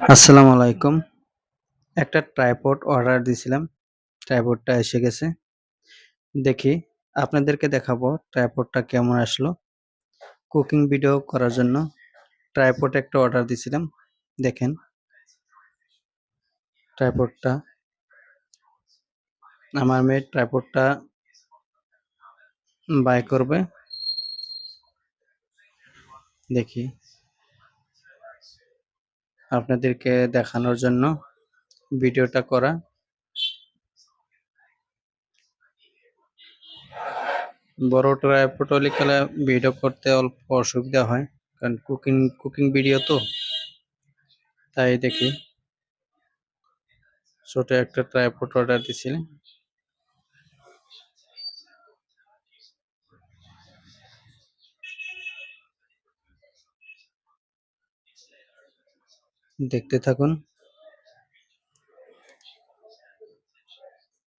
আসসালামু আলাইকুম। একটা ট্রাইপড অর্ডার দিয়েছিলাম ট্রাইপডটা এসে গেছে। দেখি আপনাদেরকে দেখাবো ট্রাইপডটা কেমন আসলো। কুকিং ভিডিও করার জন্য ট্রাইপড একটা অর্ডার দিয়েছিলাম দেখেন। ট্রাইপডটা। আমার মেয়ে ট্রাইপডটা বাই করবে। দেখি। আপনাদেরকে দেখানোর জন্য ভিডিওটা করা। বড় খেলা ভিডিও করতে অল্প অসুবিধা হয়, কারণ কুকিং কুকিং ভিডিও তো, তাই দেখি। ছোট একটা ট্রাইপড অর্ডার দিছিলাম দেখতে থাকুন।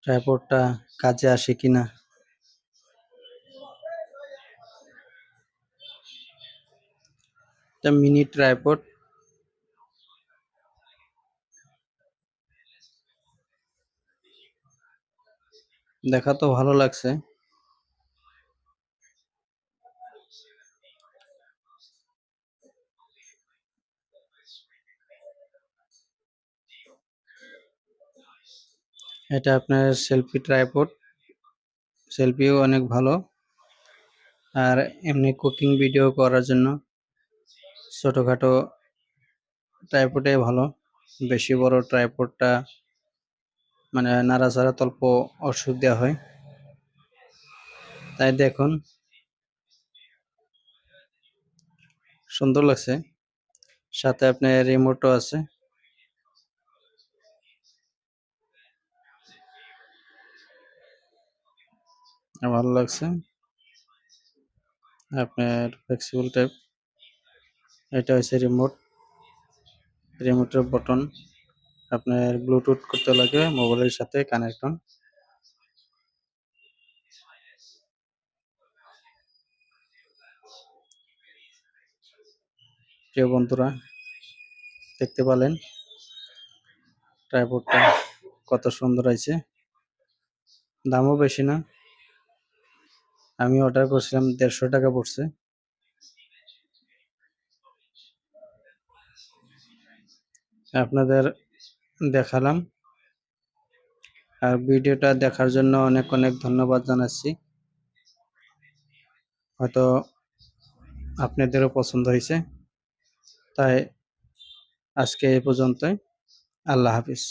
ট্রাইপডটা কাজে আসে কিনা? এটা মিনি ট্রাইপড। দেখা তো ভালো লাগছে। এটা আপনার সেলফি ট্রাইপড সেলফিও অনেক ভালো। আর এমনি কুকিং ভিডিও করার জন্য ছোটোখাটো ট্রাইপডে ভালো। বেশি বড় ট্রাইপডটা মানে নাড়াচাড়া তল্প অসুবিধা হয়। তাই দেখুন, সুন্দর লাগছে। সাথে আপনার রিমোটও আছে। ভালো লাগছে। আপনার ফ্লেক্সিবল টাইপ এটা হচ্ছে রিমোট রিমোটের বটন আপনার ব্লুটুথ করতে লাগে মোবাইলের সাথে কানেকশন প্রিয় বন্ধুরা, দেখতে পেলেন ট্রাইপডটা কত সুন্দর হয়েছে। দামও বেশি না। আমি অর্ডার করছিলাম দেড়শো টাকা পড়ছে। আপনাদের দেখালাম। আর ভিডিওটা দেখার জন্য অনেক অনেক ধন্যবাদ জানাচ্ছি। হয়তো আপনাদেরও পছন্দ হয়েছে। তাই আজকে এ পর্যন্তই। আল্লাহ হাফিজ।